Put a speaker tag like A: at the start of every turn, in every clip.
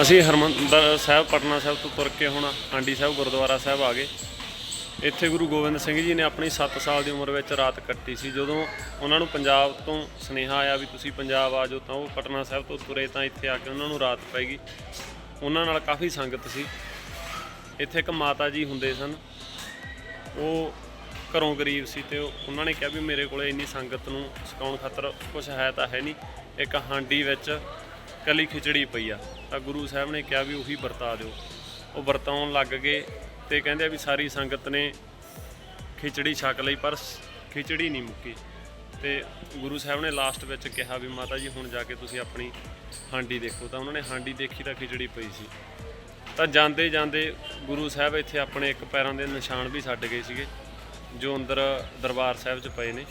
A: ਅਸੀਂ ਹਰਮੰਦਰ ਸਾਹਿਬ, ਪਟਨਾ ਸਾਹਿਬ ਤੋਂ ਤੁਰ ਕੇ ਹੁਣ ਆਂਡੀ ਸਾਹਿਬ, ਗੁਰਦੁਆਰਾ ਸਾਹਿਬ ਆ ਗਏ। ਇੱਥੇ ਗੁਰੂ ਗੋਬਿੰਦ ਸਿੰਘ ਜੀ ਨੇ ਆਪਣੀ 7 ਸਾਲ ਦੀ ਉਮਰ ਵਿੱਚ ਰਾਤ ਕੱਟੀ ਸੀ। ਜਦੋਂ ਉਹਨਾਂ ਨੂੰ ਪੰਜਾਬ ਤੋਂ ਸੁਨੇਹਾ ਆਇਆ ਵੀ ਤੁਸੀਂ ਪੰਜਾਬ ਆ ਜਾਓ ਤਾਂ ਉਹ ਪਟਨਾ ਸਾਹਿਬ ਤੋਂ ਤੁਰੇ ਤਾਂ ਇੱਥੇ ਆ ਕੇ ਉਹਨਾਂ ਨੂੰ ਰਾਤ ਪੈ ਗਈ। ਉਹਨਾਂ ਨਾਲ ਕਾਫੀ ਸੰਗਤ ਸੀ। ਇੱਥੇ ਇੱਕ ਮਾਤਾ ਜੀ ਹੁੰਦੇ ਸਨ। ਉਹ ਘਰੋਂ ਗਰੀਬ ਸੀ ਤੇ ਉਹਨਾਂ ਨੇ ਕਿਹਾ ਵੀ ਮੇਰੇ ਕੋਲੇ ਇੰਨੀ ਸੰਗਤ ਨੂੰ ਸਕਾਉਣ ਖਾਤਰ ਕੁਝ ਹੈ ਤਾਂ ਹੈ ਨਹੀਂ। ਇੱਕ ਹਾਂਡੀ ਵਿੱਚ ਕਲੀ ਖਿਚੜੀ ਪਈ ਆ। ਤਾਂ ਗੁਰੂ ਸਾਹਿਬ ਨੇ ਕਿਹਾ ਵੀ ਉਹੀ ਵਰਤਾ ਦਿਓ। ਉਹ ਵਰਤਾਉਣ ਲੱਗ ਗਏ ਤੇ ਕਹਿੰਦੇ ਆ ਵੀ ਸਾਰੀ ਸੰਗਤ ਨੇ ਖਿਚੜੀ ਛਕ ਲਈ, ਪਰ ਖਿਚੜੀ ਨਹੀਂ ਮੁੱਕੀ। ਤੇ ਗੁਰੂ ਸਾਹਿਬ ਨੇ ਲਾਸਟ ਵਿੱਚ ਕਿਹਾ ਵੀ ਮਾਤਾ ਜੀ, ਹੁਣ ਜਾ ਕੇ ਤੁਸੀਂ ਆਪਣੀ ਹਾਂਡੀ ਦੇਖੋ। ਤਾਂ ਉਹਨਾਂ ਨੇ ਹਾਂਡੀ ਦੇਖੀ ਤਾਂ ਖਿਚੜੀ ਪਈ ਸੀ। ਤਾਂ ਜਾਂਦੇ ਜਾਂਦੇ ਗੁਰੂ ਸਾਹਿਬ ਇੱਥੇ ਆਪਣੇ ਇੱਕ ਪੈਰਾਂ ਦੇ ਨਿਸ਼ਾਨ ਵੀ ਛੱਡ ਗਏ ਸੀਗੇ, ਜੋ ਅੰਦਰ ਦਰਬਾਰ ਸਾਹਿਬ 'ਚ ਪਏ ਨੇ।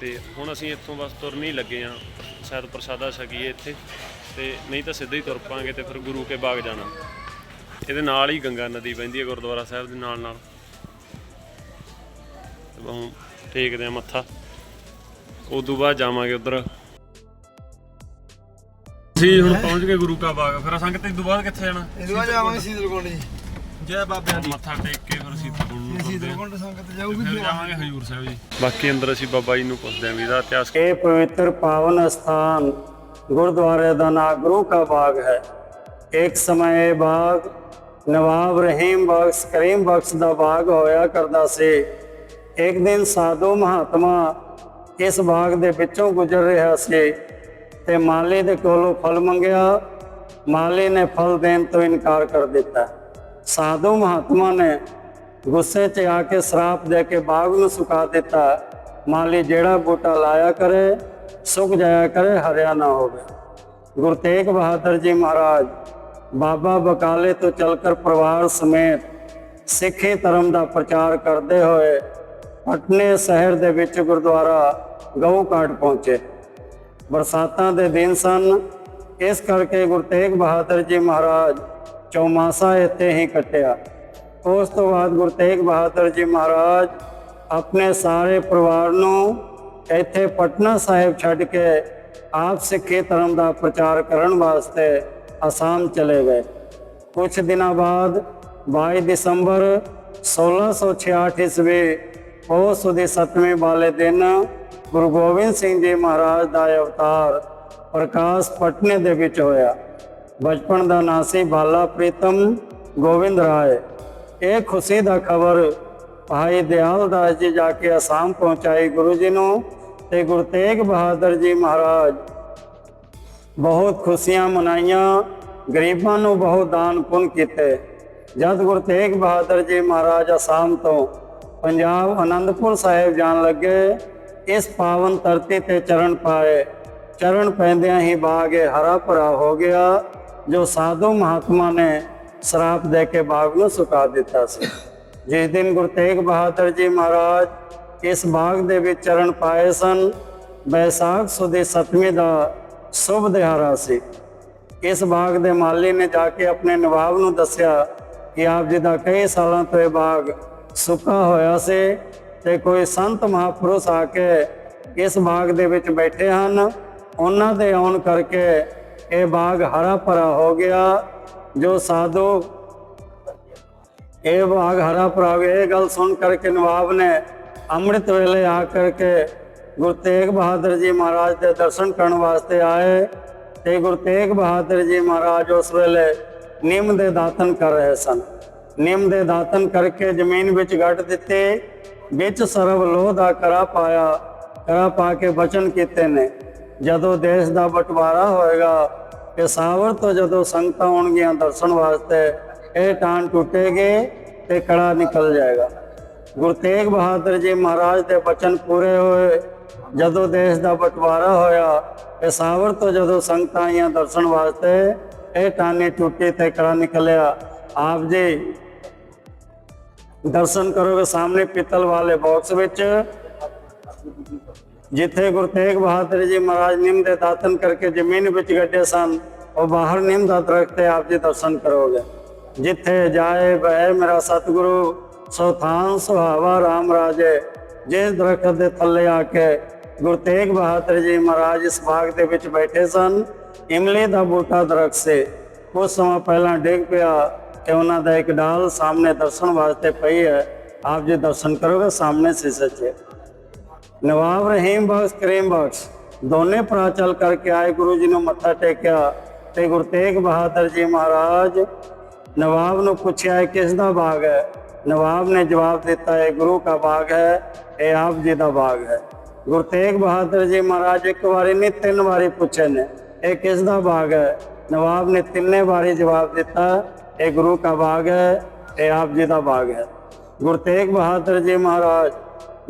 A: ਤੇ ਹੁਣ ਅਸੀਂ ਇੱਥੋਂ ਬਸ ਤੁਰਨ ਹੀ ਲੱਗੇ ਆ ਸ਼ਾਇਦ ਪ੍ਰਸਾਦਾ ਛਕੀਏ ਇੱਥੇ। ਤੇ ਨਹੀਂ ਤਾਂ ਸਿੱਧਾ ਹੀ ਤੁਰ ਪਾਂਗੇ ਤੇ ਫਿਰ ਗੁਰੂ ਕੇ ਬਾਗ ਜਾਣਾ। ਇਹਦੇ ਨਾਲ ਹੀ ਗੰਗਾ ਨਦੀ ਵਹਿੰਦੀ ਹੈ ਗੁਰਦੁਆਰਾ ਸਾਹਿਬ ਦੇ ਨਾਲ ਨਾਲ। ਤੇ ਹੁਣ ਟੇਕਦੇ ਆ ਮੱਥਾ। ਉਦੋਂ ਬਾਅਦ ਜਾਵਾਂਗੇ ਉਧਰ। ਅਸੀਂ ਹੁਣ ਪਹੁੰਚ ਗਏ ਗੁਰੂ ਕਾ ਬਾਗ। ਫਿਰ ਸੰਗਤ ਇਸ ਤੋਂ ਬਾਅਦ ਕਿੱਥੇ ਜਾਣਾ?
B: ਇਹਦੇ ਬਾਅਦ ਜਾਵਾਂਗੇ ਸੀਤਲਕੁੰਡ ਜੀ
C: ਜੈ ਬਾਬਿਆਂ ਦੀ
A: ਮੱਥਾ ਟੇਕ ਕੇ ਫਿਰ ਸੀਤਾਪੁਰ ਨੂੰ।
B: ਸੀਤਲਕੁੰਡ ਸੰਗਤ ਜਾਊਗੀ
A: ਫਿਰ ਜਾਵਾਂਗੇ ਹਜੂਰ ਸਾਹਿਬ ਜੀ। ਬਾਕੀ ਅੰਦਰ ਅਸੀਂ ਬਾਬਾ ਜੀ ਨੂੰ ਪੁੱਛਦੇ ਆਂ ਵੀ ਇਹਦਾ ਇਤਿਹਾਸ
D: ਇਹ ਪਵਿੱਤਰ ਪਾਵਨ ਸਥਾਨ ਗੁਰਦੁਆਰੇ ਦਾ ਨਾਂ ਗੁਰੂ ਕਾ ਬਾਗ ਹੈ। ਇੱਕ ਸਮੇਂ ਇਹ ਬਾਗ ਨਵਾਬ ਰਹੀਮ ਬਖਸ਼, ਕਰੀਮ ਬਖਸ਼ ਦਾ ਬਾਗ ਹੋਇਆ ਕਰਦਾ ਸੀ। ਇੱਕ ਦਿਨ ਸਾਧੂ ਮਹਾਤਮਾ ਇਸ ਬਾਗ ਦੇ ਵਿੱਚੋਂ ਗੁਜ਼ਰ ਰਿਹਾ ਸੀ ਤੇ ਮਾਲੀ ਦੇ ਕੋਲੋਂ ਫਲ ਮੰਗਿਆ। ਮਾਲੀ ਨੇ ਫਲ ਦੇਣ ਤੋਂ ਇਨਕਾਰ ਕਰ ਦਿੱਤਾ। ਸਾਧੂ ਮਹਾਤਮਾ ਨੇ ਗੁੱਸੇ 'ਚ ਆ ਕੇ ਸ਼ਰਾਪ ਦੇ ਕੇ ਬਾਗ ਨੂੰ ਸੁਕਾ ਦਿੱਤਾ। ਮਾਲੀ ਜਿਹੜਾ ਬੂਟਾ ਲਾਇਆ ਕਰੇ ਸੁੱਕ ਜਾਇਆ ਕਰੇ, ਹਰਿਆ ਨਾ ਹੋਵੇ। ਗੁਰੂ ਤੇਗ ਬਹਾਦਰ ਜੀ ਮਹਾਰਾਜ, ਬਾਬਾ ਬਕਾਲੇ ਤੋਂ ਚਲਕਰ ਪਰਿਵਾਰ ਸਮੇਤ ਸਿੱਖੀ ਧਰਮ ਦਾ ਪ੍ਰਚਾਰ ਕਰਦੇ ਹੋਏ ਪਟਨੇ ਸ਼ਹਿਰ ਦੇ ਵਿੱਚ ਗੁਰਦੁਆਰਾ ਗਊ ਘਾਟ ਪਹੁੰਚੇ। ਬਰਸਾਤਾਂ ਦੇ ਦਿਨ ਸਨ। ਇਸ ਕਰਕੇ ਗੁਰੂ ਤੇਗ ਬਹਾਦਰ ਜੀ ਮਹਾਰਾਜ ਚੌਮਾਸਾ ਇੱਥੇ ਹੀ ਕੱਟਿਆ। ਉਸ ਤੋਂ ਬਾਅਦ ਗੁਰੂ ਤੇਗ ਬਹਾਦਰ ਜੀ ਮਹਾਰਾਜ ਆਪਣੇ ਸਾਰੇ ਪਰਿਵਾਰ ਨੂੰ ਇੱਥੇ ਪਟਨਾ ਸਾਹਿਬ ਛੱਡ ਕੇ ਆਪ ਸਿੱਖੀ ਧਰਮ ਦਾ ਪ੍ਰਚਾਰ ਕਰਨ ਵਾਸਤੇ ਅਸਾਮ ਚਲੇ ਗਏ। ਕੁਝ ਦਿਨਾਂ ਬਾਅਦ 22 ਦਸੰਬਰ 1666 ਈਸਵੀ ਉਸ ਦੇ 7ਵੇਂ ਵਾਲੇ ਦਿਨ ਗੁਰੂ ਗੋਬਿੰਦ ਸਿੰਘ ਜੀ ਮਹਾਰਾਜ ਦਾ ਅਵਤਾਰ ਪ੍ਰਕਾਸ਼ ਪਟਨੇ ਦੇ ਵਿੱਚ ਹੋਇਆ। ਬਚਪਨ ਦਾ ਨਾਂ ਸੀ ਬਾਲਾ ਪ੍ਰੀਤਮ ਗੋਬਿੰਦ ਰਾਏ। ਇਹ ਖੁਸ਼ੀ ਦਾ ਖਬਰ ਭਾਈ ਦਿਆਲ ਦਾਸ ਜੀ ਜਾ ਕੇ ਅਸਾਮ ਪਹੁੰਚਾਈ ਗੁਰੂ ਜੀ ਨੂੰ ਤੇ ਗੁਰੂ ਤੇਗ ਬਹਾਦਰ ਜੀ ਮਹਾਰਾਜ। ਬਹੁਤ ਖੁਸ਼ੀਆਂ ਮਨਾਈਆਂ, ਗਰੀਬਾਂ ਨੂੰ ਬਹੁਤ ਦਾਨ ਪੁੰਨ ਕੀਤੇ। ਜਦ ਗੁਰੂ ਤੇਗ ਬਹਾਦਰ ਜੀ ਮਹਾਰਾਜ ਅਸਾਮ ਤੋਂ ਪੰਜਾਬ ਆਨੰਦਪੁਰ ਸਾਹਿਬ ਜਾਣ ਲੱਗੇ, ਇਸ ਪਾਵਨ ਧਰਤੀ ਤੇ ਚਰਨ ਪਾਏ। ਚਰਨ ਪੈਂਦਿਆਂ ਹੀ ਬਾਗ ਇਹ ਹਰਾ ਭਰਾ ਹੋ ਗਿਆ, ਜੋ ਸਾਧੂ ਮਹਾਤਮਾ ਨੇ ਸ਼ਰਾਪ ਦੇ ਕੇ ਬਾਗ ਨੂੰ ਸੁਕਾ ਦਿੱਤਾ ਸੀ। ਜਿਸ ਦਿਨ ਗੁਰੂ ਤੇਗ ਬਹਾਦਰ ਜੀ ਮਹਾਰਾਜ ਇਸ ਬਾਗ ਦੇ ਵਿੱਚ ਚਰਨ ਪਾਏ ਸਨ, ਬੈਸਾਖ ਸੁਦੀ ਸਤਵੀਂ ਦਾ ਸ਼ੁਭ ਦਿਹਾੜਾ ਸੀ। ਇਸ ਬਾਗ ਦੇ ਮਾਲੀ ਨੇ ਜਾ ਕੇ ਆਪਣੇ ਨਵਾਬ ਨੂੰ ਦੱਸਿਆ ਕਿ ਆਪ ਜੀ ਦਾ ਕਈ ਸਾਲਾਂ ਤੋਂ ਇਹ ਬਾਗ ਸੁੱਕਾ ਹੋਇਆ ਸੀ ਤੇ ਕੋਈ ਸੰਤ ਮਹਾਪੁਰਸ਼ ਆ ਕੇ ਇਸ ਬਾਗ ਦੇ ਵਿੱਚ ਬੈਠੇ ਹਨ। ਉਹਨਾਂ ਦੇ ਆਉਣ ਕਰਕੇ ਇਹ ਬਾਗ ਹਰਾ ਭਰਾ ਹੋ ਗਿਆ, ਜੋ ਸਾਧੂ ਇਹ ਬਾਗ ਹਰਾ ਭਰਾ ਇਹ ਗੱਲ ਸੁਣ ਕਰਕੇ ਨਵਾਬ ਨੇ ਅੰਮ੍ਰਿਤ ਵੇਲੇ ਆ ਕਰਕੇ ਗੁਰੂ ਤੇਗ ਬਹਾਦਰ ਜੀ ਮਹਾਰਾਜ ਦੇ ਦਰਸ਼ਨ ਕਰਨ ਵਾਸਤੇ ਆਏ ਤੇ ਗੁਰੂ ਤੇਗ ਬਹਾਦਰ ਜੀ ਮਹਾਰਾਜ ਉਸ ਵੇਲੇ ਨਿੰਮ ਦੇ ਦਾਤਨ ਕਰ ਰਹੇ ਸਨ। ਨਿੰਮ ਦੇ ਦਾਤਨ ਕਰਕੇ ਜ਼ਮੀਨ ਵਿੱਚ ਗੱਡ ਦਿੱਤੇ, ਵਿੱਚ ਸਰਵ ਲੋਹ ਦਾ ਕਰਾ ਪਾਇਆ, ਕਰਾ ਪਾ ਕੇ ਬਚਨ ਕੀਤੇ ਨੇ। ਜਦੋਂ ਦੇਸ਼ ਦਾ ਬਟਵਾਰਾ ਹੋਏਗਾ ਪੇਸ਼ਾਵਰ ਤੋਂ ਜਦੋਂ ਸੰਗਤਾਂ ਆਉਣਗੀਆਂ ਦਰਸ਼ਨ ਵਾਸਤੇ ਇਹ ਟਾਨ ਟੁੱਟੇਗੇ ਤੇ ਕੜਾ ਨਿਕਲ ਜਾਏਗਾ। ਗੁਰੂ ਤੇਗ ਬਹਾਦਰ ਜੀ ਮਹਾਰਾਜ ਦੇ ਬਚਨ ਪੂਰੇ ਹੋਏ। ਜਦੋਂ ਦੇਸ਼ ਦਾ ਬਟਵਾਰਾ ਹੋਇਆ ਪੇਸ਼ਾਵਰ ਤੋਂ ਜਦੋਂ ਸੰਗਤਾਂ ਆਈਆਂ ਦਰਸ਼ਨ ਵਾਸਤੇ, ਇਹ ਟਾਨੀ ਟੁੱਟੀ ਤੇ ਕੜਾ ਨਿਕਲਿਆ। ਆਪ ਜੀ ਦਰਸ਼ਨ ਕਰੋਗੇ ਸਾਹਮਣੇ ਪਿੱਤਲ ਵਾਲੇ ਬਾਕਸ ਵਿੱਚ। ਜਿੱਥੇ ਗੁਰੂ ਤੇਗ ਬਹਾਦਰ ਜੀ ਮਹਾਰਾਜ ਨਿੰਮ ਦੇ ਦਾਤਨ ਕਰਕੇ ਜ਼ਮੀਨ ਵਿੱਚ ਗੱਡੇ ਸਨ, ਉਹ ਬਾਹਰ ਨਿੰਮ ਦਾ ਦਰਖਤ ਤੇ ਆਪ ਜੀ ਦਰਸ਼ਨ ਕਰੋਗੇ। ਜਿੱਥੇ ਜਾਏ ਬਹਿ ਮੇਰਾ ਸਤਿਗੁਰੂ, ਸੋ ਸੁਹਾਵਾ RAM ਰਾਜੇ। ਜਿਸ ਦਰਖਤ ਦੇ ਥੱਲੇ ਆ ਕੇ ਗੁਰੂ ਤੇਗ ਬਹਾਦਰ ਜੀ ਮਹਾਰਾਜ ਇਸ ਬਾਗ ਦੇ ਵਿੱਚ ਬੈਠੇ ਸਨ, ਇਮਲੀ ਦਾ ਬੂਟਾ ਦਰਖਤ ਸੇ ਕੁਝ ਸਮਾਂ ਪਹਿਲਾਂ ਡਿੱਗ ਪਿਆ ਤੇ ਉਹਨਾਂ ਦਾ ਇੱਕ ਡਾਲ ਸਾਹਮਣੇ ਦਰਸ਼ਨ ਵਾਸਤੇ ਪਈ ਹੈ। ਆਪ ਜੀ ਦਰਸ਼ਨ ਕਰੋਗੇ? ਸਾਹਮਣੇ ਸੀਸੇ 'ਚ ਨਵਾਬ ਰਹੀਮ ਬਖਸ਼ ਕਰੀਮ ਬਖਸ਼ ਦੋਨੇ ਭਰਾ ਚੱਲ ਕਰਕੇ ਆਏ, ਗੁਰੂ ਜੀ ਨੂੰ ਮੱਥਾ ਟੇਕਿਆ ਤੇ ਗੁਰੂ ਤੇਗ ਬਹਾਦਰ ਜੀ ਮਹਾਰਾਜ ਨਵਾਬ ਨੂੰ ਪੁੱਛਿਆ, ਇਹ ਕਿਸ ਦਾ ਬਾਗ ਹੈ? ਨਵਾਬ ਨੇ ਜਵਾਬ ਦਿੱਤਾ, ਇਹ ਗੁਰੂ ਦਾ ਬਾਗ ਹੈ, ਇਹ ਆਪ ਜੀ ਦਾ ਬਾਗ ਹੈ। ਗੁਰੂ ਤੇਗ ਬਹਾਦਰ ਜੀ ਮਹਾਰਾਜ ਇੱਕ ਵਾਰੀ ਨਹੀਂ, ਤਿੰਨ ਵਾਰੀ ਪੁੱਛੇ ਨੇ, ਇਹ ਕਿਸ ਦਾ ਬਾਗ ਹੈ? ਨਵਾਬ ਨੇ ਤਿੰਨੇ ਵਾਰੀ ਜਵਾਬ ਦਿੱਤਾ, ਇਹ ਗੁਰੂ ਦਾ ਬਾਗ ਹੈ, ਇਹ ਆਪ ਜੀ ਦਾ ਬਾਗ ਹੈ। ਗੁਰੂ ਤੇਗ ਬਹਾਦਰ ਜੀ ਮਹਾਰਾਜ,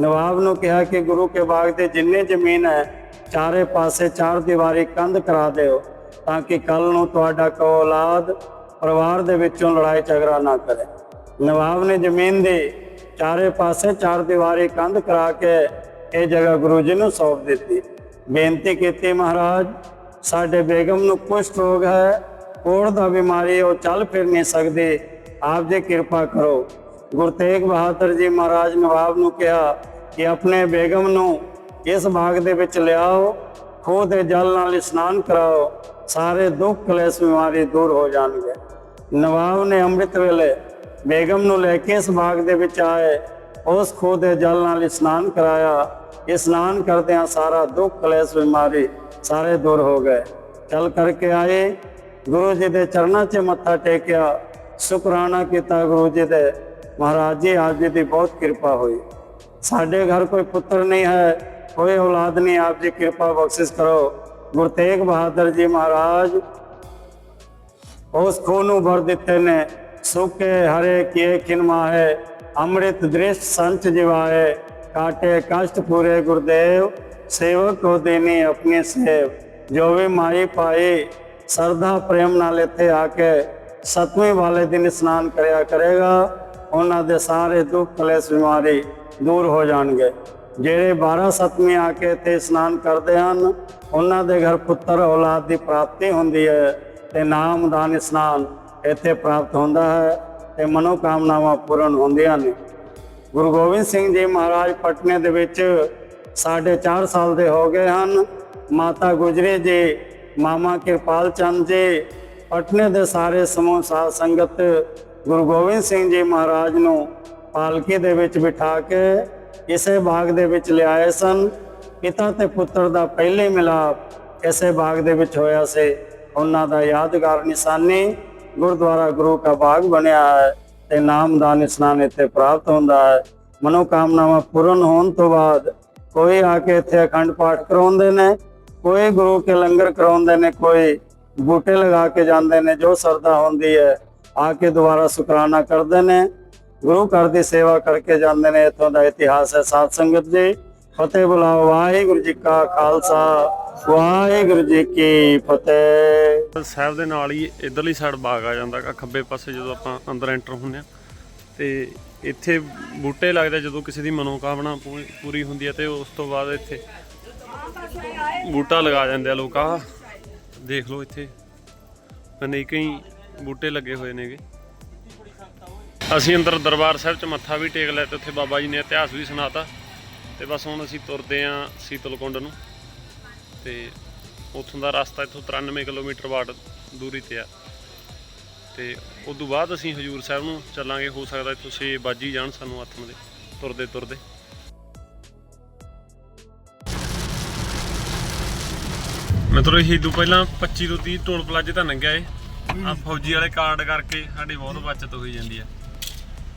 D: ਨਵਾਬ ਨੂੰ ਕਿਹਾ ਕਿ ਗੁਰੂ ਕੇ ਬਾਗ ਤੇ ਜਿੰਨੇ ਜ਼ਮੀਨ ਹੈ, ਚਾਰੇ ਪਾਸੇ ਚਾਰ ਦੀਵਾਰੀ ਕੰਧ ਕਰਾ ਦਿਓ, ਤਾਂ ਕਿ ਕੱਲ ਨੂੰ ਤੁਹਾਡਾ ਕੋ ਔਲਾਦ ਪਰਿਵਾਰ ਦੇ ਵਿੱਚੋਂ ਲੜਾਈ ਝਗੜਾ ਨਾ ਕਰੇ। ਨਵਾਬ ਨੇ ਜ਼ਮੀਨ ਦੀ ਚਾਰੇ ਪਾਸੇ ਚਾਰ ਦੀਵਾਰੀ ਕੰਧ ਕਰਾ ਕੇ ਇਹ ਜਗ੍ਹਾ ਗੁਰੂ ਜੀ ਨੂੰ ਸੌਂਪ ਦਿੱਤੀ। ਬੇਨਤੀ ਕੀਤੀ, ਮਹਾਰਾਜ, ਸਾਡੇ ਬੇਗਮ ਨੂੰ ਕੁਸ਼ਟ ਰੋਗ ਹੈ। ਕੋੜ ਦਾ ਬਿਮਾਰੀ ਉਹ ਚੱਲ ਫਿਰ ਨਹੀਂ ਸਕਦੇ। ਆਪ ਜੀ ਕਿਰਪਾ ਕਰੋ। ਗੁਰੂ ਤੇਗ ਬਹਾਦਰ ਜੀ ਮਹਾਰਾਜ ਨਵਾਬ ਨੂੰ ਕਿਹਾ ਕਿ ਆਪਣੇ ਬੇਗਮ ਨੂੰ ਇਸ ਬਾਗ ਦੇ ਵਿੱਚ ਲਿਆਓ, ਖੂਹ ਦੇ ਜਲ ਨਾਲ ਇਸ਼ਨਾਨ ਕਰਾਓ। ਸਾਰੇ ਦੁੱਖ ਕਲੇਸ਼ ਬਿਮਾਰੀ ਦੂਰ ਹੋ ਜਾਣਗੇ। ਨਵਾਬ ਨੇ ਅੰਮ੍ਰਿਤ ਵੇਲੇ ਬੇਗਮ ਨੂੰ ਲੈ ਕੇ ਇਸ ਬਾਗ ਦੇ ਵਿੱਚ ਆਏ। ਉਸ ਖੂਹ ਦੇ ਜਲ ਨਾਲ ਇਸ਼ਨਾਨ ਕਰਾਇਆ। ਇਸ਼ਨਾਨ ਕਰਦਿਆਂ ਸਾਰਾ ਦੁੱਖ ਕਲੇਸ਼ ਬਿਮਾਰੀ ਸਾਰੇ ਦੂਰ ਹੋ ਗਏ। ਚੱਲ ਕਰਕੇ ਆਏ। ਗੁਰੂ ਜੀ ਦੇ ਚਰਨਾਂ 'ਚ ਮੱਥਾ ਟੇਕਿਆ। ਸ਼ੁਕਰਾਨਾ ਕੀਤਾ ਗੁਰੂ ਜੀ ਦੇ। ਮਹਾਰਾਜ ਜੀ, ਆਪ ਜੀ ਦੀ ਬਹੁਤ ਕਿਰਪਾ ਹੋਈ। ਸਾਡੇ ਘਰ ਕੋਈ ਪੁੱਤਰ ਨਹੀਂ ਹੈ। ਕੋਈ ਔਲਾਦ ਨਹੀਂ। ਆਪ ਜੀ ਕਿਰਪਾ ਬਖਸ਼ਿਸ਼ ਕਰੋ। ਗੁਰੂ ਤੇਗ ਬਹਾਦਰ ਜੀ ਮਹਾਰਾਜ, ਉਸ ਖੂਹ ਨੂੰ ਭਰ ਦਿੱਤੇ ਨੇ। ਸੁਕੇ ਹਰੇ ਕੀਏ ਕਿਨ ਮਾਹੇ, ਅੰਮ੍ਰਿਤ ਦ੍ਰਿਸ਼ ਸੰਚ ਜਿਵਾਏ ਕਾਟੇ ਕਸ਼ਟ ਪੂਰੇ ਗੁਰਦੇਵ, ਸੇਵਕ ਕੋ ਦੇਨੀ ਆਪਣੀ ਸੇਵ। ਜੋ ਵੀ ਮਾਈ ਪਾਈ ਸਰਦਾ ਪ੍ਰੇਮ ਨਾਲ ਇੱਥੇ ਆ ਕੇ ਸਤਵੇਂ ਵਾਲੇ ਦਿਨ ਇਸ਼ਨਾਨ ਕਰਿਆ ਕਰੇਗਾ, ਉਹਨਾਂ ਦੇ ਸਾਰੇ ਦੁੱਖ ਕਲੇਸ਼ ਬਿਮਾਰੀ ਦੂਰ ਹੋ ਜਾਣਗੇ। ਜਿਹੜੇ 12 ਸਤਵੇਂ ਆ ਕੇ ਤੇ ਇਸ਼ਨਾਨ ਕਰਦੇ ਹਨ ਉਹਨਾਂ ਦੇ ਘਰ ਪੁੱਤਰ ਔਲਾਦ ਦੀ ਪ੍ਰਾਪਤੀ ਹੁੰਦੀ ਹੈ ਤੇ ਨਾਮਦਾਨ ਇਸ਼ਨਾਨ ਇੱਥੇ ਪ੍ਰਾਪਤ ਹੁੰਦਾ ਹੈ ਤੇ ਮਨੋਕਾਮਨਾਵਾਂ ਪੂਰਨ ਹੁੰਦੀਆਂ ਨੇ। ਗੁਰੂ ਗੋਬਿੰਦ ਸਿੰਘ ਜੀ ਮਹਾਰਾਜ ਪਟਨੇ ਦੇ ਵਿੱਚ ਸਾਢੇ ਚਾਰ ਸਾਲ ਦੇ ਹੋ ਗਏ ਹਨ। ਮਾਤਾ ਗੁਜਰੇ ਜੀ, ਮਾਮਾ ਕਿਰਪਾਲ ਚੰਦ ਜੀ, ਪਟਨੇ ਦੇ ਸਾਰੇ ਸਮੂਹ ਸਾਧ ਸੰਗਤ ਗੁਰੂ ਗੋਬਿੰਦ ਸਿੰਘ ਜੀ ਮਹਾਰਾਜ ਨੂੰ ਪਾਲਕੀ ਦੇ ਵਿੱਚ ਬਿਠਾ ਕੇ ਇਸੇ ਬਾਗ ਦੇ ਵਿੱਚ ਲਿਆਏ ਸਨ। ਪਿਤਾ ਤੇ ਪੁੱਤਰ ਦਾ ਪਹਿਲੇ ਮਿਲਾਪ ਇਸੇ ਬਾਗ ਦੇ ਵਿੱਚ ਹੋਇਆ ਸੀ। ਉਹਨਾਂ ਦਾ ਯਾਦਗਾਰ ਨਿਸ਼ਾਨੀ ਗੁਰਦੁਆਰਾ ਗੁਰੂ ਕਾ ਬਾਗ ਬਣਿਆ ਹੈ ਤੇ ਨਾਮਦਾਨ ਇਸ਼ਨਾਨ ਇੱਥੇ ਪ੍ਰਾਪਤ ਹੁੰਦਾ ਹੈ। ਮਨੋ ਕਾਮਨਾਵਾਂ ਪੂਰਨ ਹੋਣ ਤੋਂ ਬਾਅਦ ਕੋਈ ਆ ਕੇ ਇੱਥੇ ਅਖੰਡ ਪਾਠ ਕਰਾਉਂਦੇ ਨੇ, ਕੋਈ ਗੁਰੂ ਕੇ ਲੰਗਰ ਕਰਾਉਂਦੇ ਨੇ, ਕੋਈ ਬੂਟੇ ਲਗਾ ਕੇ ਜਾਂਦੇ ਨੇ, ਜੋ ਸਰਦਾ ਹੁੰਦੀ ਹੈ, ਆ ਕੇ ਦੁਬਾਰਾ ਸ਼ੁਕਰਾਨਾ ਕਰਦੇ ਨੇ। ਗੁਰੂ ਘਰ ਦੀ ਸੇਵਾ ਕਰਕੇ ਜਾਂਦੇ ਨੇ। ਇੱਥੋਂ ਦਾ ਇਤਿਹਾਸ ਹੈ ਸਾਧ ਸੰਗਤ ਜੀ। ਫਤਿਹ ਬੁਲਾਓ, ਵਾਹਿਗੁਰੂ ਜੀ ਕਾ ਖਾਲਸਾ, ਵਾਹਿਗੁਰੂ ਜੀ ਕੀ ਫਤਿਹ।
A: ਸਾਹਿਬ ਦੇ ਨਾਲ ਹੀ ਇਧਰਲੀ ਸਾਈਡ ਬਾਗ ਆ ਜਾਂਦਾ ਗਾ ਖੱਬੇ ਪਾਸੇ ਜਦੋਂ ਆਪਾਂ ਅੰਦਰ ਐਂਟਰ ਹੁੰਦੇ ਆ ਤੇ ਇੱਥੇ ਬੂਟੇ ਲੱਗਦੇ ਜਦੋਂ ਕਿਸੇ ਦੀ ਮਨੋਕਾਮਨਾ ਪੂਰੀ- ਪੂਰੀ ਹੁੰਦੀ ਹੈ ਤੇ ਉਸ ਤੋਂ ਬਾਅਦ ਇੱਥੇ ਬੂਟਾ ਲਗਾ ਜਾਂਦੇ ਆ ਲੋਕ। ਆ ਦੇਖ ਲਓ ਇੱਥੇ। ਅਨੇਕਾਂ ਹੀ ਬੂਟੇ ਲੱਗੇ ਹੋਏ ਨੇਗੇ। ਅਸੀਂ ਅੰਦਰ ਦਰਬਾਰ ਸਾਹਿਬ 'ਚ ਮੱਥਾ ਵੀ ਟੇਕ ਲਿਆ ਤੇ ਉੱਥੇ ਬਾਬਾ ਜੀ ਨੇ ਇਤਿਹਾਸ ਵੀ ਸੁਣਾਤਾ। ਤੇ ਬਸ ਹੁਣ ਅਸੀਂ ਤੁਰਦੇ ਆਂ ਸੀਤਲਕੁੰਡ ਨੂੰ ਤੇ ਉੱਥੋਂ ਦਾ ਰਸਤਾ ਇੱਥੋਂ 93 ਕਿਲੋਮੀਟਰ ਵਾਟ ਦੂਰੀ ਤੇ ਆ। ਤੇ ਉਸ ਤੋਂ ਬਾਅਦ ਅਸੀਂ ਹਜੂਰ ਸਾਹਿਬ ਨੂੰ ਚੱਲਾਂਗੇ ਹੋ ਸਕਦਾ ਇੱਥੋਂ 6 ਵੱਜ ਜਾਣ ਸਾਨੂੰ ਆਥਮ ਦੇ ਤੁਰਦੇ ਤੁਰਦੇ। ਮਿੱਤਰੋ ਇਹ ਤੋਂ ਪਹਿਲਾਂ 25 ਤੋਂ 30 ਟੋਲ ਪਲਾਜ਼ੇ ਤਾਂ ਲੰਘਿਆ ਏ ਆ ਫੌਜੀ ਵਾਲੇ ਕਾਰਡ ਕਰਕੇ ਸਾਡੀ ਬਹੁਤ ਬਚਤ ਹੋਈ ਜਾਂਦੀ ਆ।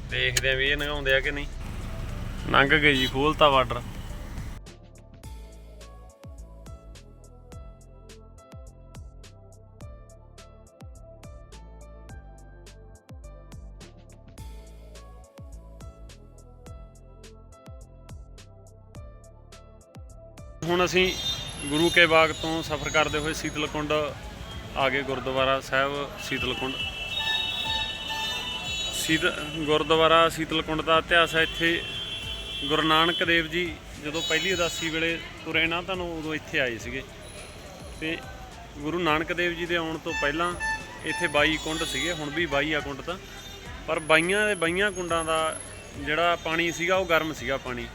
A: ਦੇਖਦੇ ਆ ਵੀ ਇਹ ਲੰਘਾਉਂਦੇ ਆ ਕਿ ਨਹੀਂ। ਲੰਘ ਗਏ ਜੀ, ਖੋਲਤਾ ਬਾਰਡਰ। ਹੁਣ ਅਸੀਂ ਗੁਰੂ ਕੇ ਬਾਗ ਤੋਂ ਸਫ਼ਰ ਕਰਦੇ ਹੋਏ ਸੀਤਲਕੁੰਡ ਆ ਗਏ, ਗੁਰਦੁਆਰਾ ਸਾਹਿਬ ਸੀਤਲਕੁੰਡ। ਸੀਤ ਗੁਰਦੁਆਰਾ ਸੀਤਲਕੁੰਡ ਦਾ ਇਤਿਹਾਸ ਹੈ ਇੱਥੇ ਗੁਰੂ ਨਾਨਕ ਦੇਵ ਜੀ ਜਦੋਂ ਪਹਿਲੀ ਉਦਾਸੀ ਵੇਲੇ ਤੁਰੇ ਨਾ ਤੁਹਾਨੂੰ ਉਦੋਂ ਇੱਥੇ ਆਏ ਸੀਗੇ। ਤੇ ਗੁਰੂ ਨਾਨਕ ਦੇਵ ਜੀ ਦੇ ਆਉਣ ਤੋਂ ਪਹਿਲਾਂ ਇੱਥੇ 22 ਕੁੰਡ ਸੀਗੇ, ਹੁਣ ਵੀ 22 ਆ ਕੁੰਡ ਤਾਂ। ਪਰ ਬਾਈਆਂ ਦੇ ਬਾਈਆਂ ਕੁੰਡਾਂ ਦਾ ਜਿਹੜਾ ਪਾਣੀ ਸੀਗਾ, ਉਹ ਗਰਮ ਸੀਗਾ ਪਾਣੀ।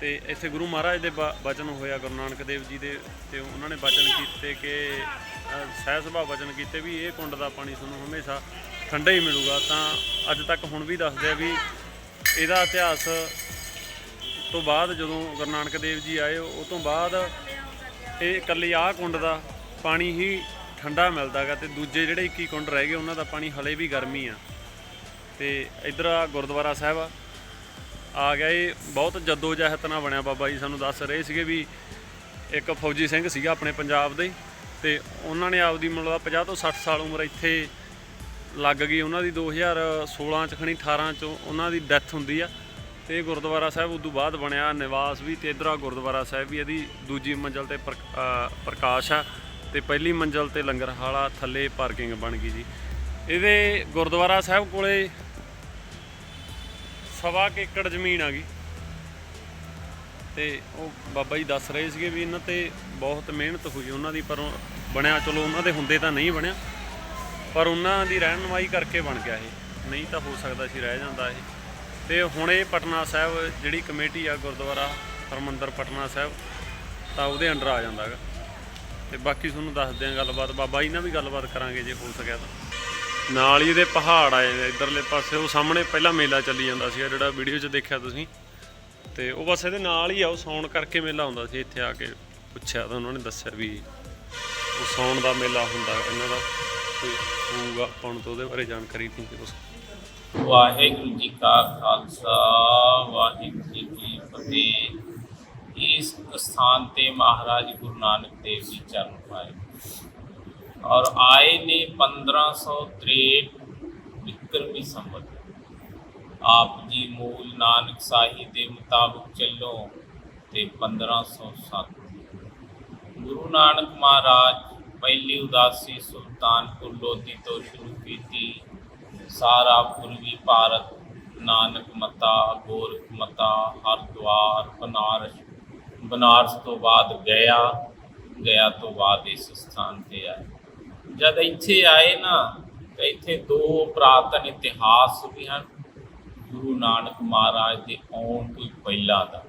A: ਤੇ ਇੱਥੇ ਗੁਰੂ ਮਹਾਰਾਜ ਦੇ ਬ- ਬਚਨ ਹੋਇਆ ਗੁਰੂ ਨਾਨਕ ਦੇਵ ਜੀ ਦੇ ਤੇ ਉਹਨਾਂ ਨੇ ਬਚਨ ਕੀਤੇ ਕਿ ਸਹਿ ਸਹਿਜ ਸੁਭਾਅ ਬਚਨ ਕੀਤੇ ਵੀ ਇਹ ਕੁੰਡ ਦਾ ਪਾਣੀ ਤੁਹਾਨੂੰ ਹਮੇਸ਼ਾ ਠੰਡਾ ਹੀ ਮਿਲੂਗਾ। ਤਾਂ ਅੱਜ ਤੱਕ ਹੁਣ ਵੀ ਦੱਸਦੇ ਆ ਵੀ ਇਹਦਾ ਇਤਿਹਾਸ ਤੋਂ ਬਾਅਦ ਜਦੋਂ ਗੁਰੂ ਨਾਨਕ ਦੇਵ ਜੀ ਆਏ, ਉਹ ਤੋਂ ਬਾਅਦ ਇਹ ਇਕੱਲੀ ਆਹ ਕੁੰਡ ਦਾ ਪਾਣੀ ਹੀ ਠੰਡਾ ਮਿਲਦਾਗਾ ਤੇ ਦੂਜੇ ਜਿਹੜੇ 21 ਕੁੰਡ ਰਹਿ ਗਏ, ਉਹਨਾਂ ਦਾ ਪਾਣੀ ਹਲੇ ਵੀ ਗਰਮੀ ਆ। ਤੇ ਇਧਰ ਆ ਗੁਰਦੁਆਰਾ ਸਾਹਿਬ ਆ। ਆ ਗਿਆ ਇਹ, ਬਹੁਤ ਜੱਦੋ ਜਹਿਦ ਨਾਲ ਬਣਿਆ ਬਾਬਾ ਜੀ, ਸਾਨੂੰ ਦੱਸ ਰਹੇ ਸੀਗੇ ਵੀ ਇੱਕ ਫੌਜੀ ਸਿੰਘ ਸੀਗਾ ਆਪਣੇ ਪੰਜਾਬ ਦੇ, ਤੇ ਉਹਨਾਂ ਨੇ ਆਪਦੀ ਮਤਲਬ 50 ਤੋਂ 60 ਸਾਲ ਉਮਰ ਇੱਥੇ ਲੱਗ ਗਈ। ਉਹਨਾਂ ਦੀ 2016 ਚ ਖਣੀ 18 ਚ ਉਹਨਾਂ ਦੀ ਡੈਥ ਹੁੰਦੀ ਆ। ਤੇ ਗੁਰਦੁਆਰਾ ਸਾਹਿਬ ਉਦੋਂ ਬਾਅਦ ਬਣਿਆ, ਨਿਵਾਸ ਵੀ ਤੇ ਇਧਰ ਗੁਰਦੁਆਰਾ ਸਾਹਿਬ ਵੀ ਇਹਦੀ ਦੂਜੀ ਮੰਜ਼ਲ ਤੇ ਪ੍ਰਕਾਸ਼ ਆ ਤੇ ਪਹਿਲੀ ਮੰਜ਼ਲ ਤੇ ਲੰਗਰ ਹਾਲਾ ਥੱਲੇ ਪਾਰਕਿੰਗ ਬਣ ਗਈ ਜੀ। ਇਹਦੇ ਗੁਰਦੁਆਰਾ ਸਾਹਿਬ ਕੋਲੇ ਸਵਾ ਕੁ ਏਕੜ ਜ਼ਮੀਨ ਆ ਗਈ। ਤੇ ਉਹ ਬਾਬਾ ਜੀ ਦੱਸ ਰਹੇ ਸੀਗੇ ਵੀ ਇਹਨਾਂ ਤੇ ਬਹੁਤ ਮਿਹਨਤ ਹੋਈ ਉਹਨਾਂ ਦੀ, ਪਰ ਬਣਿਆ ਚਲੋ ਉਹਨਾਂ ਦੇ ਹੁੰਦੇ ਤਾਂ ਨਹੀਂ ਬਣਿਆ, ਪਰ ਉਹਨਾਂ ਦੀ ਰਹਿਨਮਾਈ ਕਰਕੇ ਬਣ ਗਿਆ ਇਹ। ਨਹੀਂ ਤਾਂ ਹੋ ਸਕਦਾ ਸੀ ਰਹਿ ਜਾਂਦਾ ਇਹ। ਤੇ ਹੁਣ ਇਹ ਪਟਨਾ ਸਾਹਿਬ ਜਿਹੜੀ ਕਮੇਟੀ ਆ ਗੁਰਦੁਆਰਾ ਹਰਮੰਦਰ ਪਟਨਾ ਸਾਹਿਬ, ਤਾਂ ਉਹਦੇ ਅੰਡਰ ਆ ਜਾਂਦਾ ਹੈਗਾ। ਤੇ ਬਾਕੀ ਤੁਹਾਨੂੰ ਦੱਸਦੇ ਆ ਗੱਲਬਾਤ। ਬਾਬਾ ਜੀ ਨਾਲ ਵੀ ਗੱਲਬਾਤ ਕਰਾਂਗੇ ਜੇ ਹੋ ਸਕਿਆ ਤਾਂ। ਨਾਲ ਹੀ ਇਹਦੇ ਪਹਾੜ ਆਏ ਨੇ ਇਧਰਲੇ ਪਾਸੇ ਉਹ ਸਾਹਮਣੇ ਪਹਿਲਾਂ ਮੇਲਾ ਚੱਲੀ ਜਾਂਦਾ ਸੀ ਜਿਹੜਾ ਵੀਡੀਓ 'ਚ ਦੇਖਿਆ ਤੁਸੀਂ। ਤੇ ਉਹ ਬਸ ਇਹਦੇ ਨਾਲ ਹੀ ਆ, ਉਹ ਸੌਣ ਕਰਕੇ ਮੇਲਾ ਹੁੰਦਾ ਸੀ, ਇੱਥੇ ਆ ਕੇ ਪੁੱਛਿਆ ਤਾਂ ਉਹਨਾਂ ਨੇ, ਦੱਸਿਆ ਵੀ ਉਹ ਸੌਣ ਦਾ ਮੇਲਾ ਹੁੰਦਾ ਇਹਨਾਂ ਦਾ, ਤੇ ਹੋਊਗਾ ਆਪਾਂ ਨੂੰ ਤਾਂ ਉਹਦੇ ਬਾਰੇ ਜਾਣਕਾਰੀ ਨਹੀਂ ਸੀ
C: ਵਾਹਿਗੁਰੂ ਜੀ ਕਾ ਖਾਲਸਾ, ਵਾਹਿਗੁਰੂ ਜੀ ਕੀ ਫਤਿਹ। ਇਸ ਸਥਾਨ ਤੇ ਮਹਾਰਾਜ ਗੁਰੂ ਨਾਨਕ ਦੇਵ ਜੀ ਚਰਨ ਪਾਏ। ਔਰ ਆਏ ਨੇ 1563 ਵਿਕਰਮੀ ਸੰਵਤ ਆਪ ਜੀ ਮੂਲ ਨਾਨਕ ਸਾਹਿਬ ਦੇ ਮੁਤਾਬਕ ਚੱਲੋ ਤੇ 1507 ਗੁਰੂ ਨਾਨਕ ਮਹਾਰਾਜ ਪਹਿਲੀ ਉਦਾਸੀ ਸੁਲਤਾਨਪੁਰ ਲੋਧੀ ਤੋਂ ਸ਼ੁਰੂ ਕੀਤੀ। ਸਾਰਾ ਪੂਰਬੀ ਭਾਰਤ ਨਾਨਕ ਮਤਾ ਗੋਰਖ ਮਤਾ ਹਰਿਦੁਆਰ, ਬਨਾਰਸ ਬਨਾਰਸ ਤੋਂ ਬਾਅਦ ਗਿਆ ਗਿਆ ਤੋਂ ਬਾਅਦ ਇਸ ਸਥਾਨ ਤੇ ਆਏ ਜਦ ਇੱਥੇ ਆਏ ਨਾ, ਤਾਂ ਇੱਥੇ ਦੋ ਪ੍ਰਾਤਨ ਇਤਿਹਾਸ ਵੀ ਹਨ। ਗੁਰੂ ਨਾਨਕ ਮਹਾਰਾਜ ਦੇ ਆਉਣ ਤੋਂ ਪਹਿਲਾਂ ਦਾ।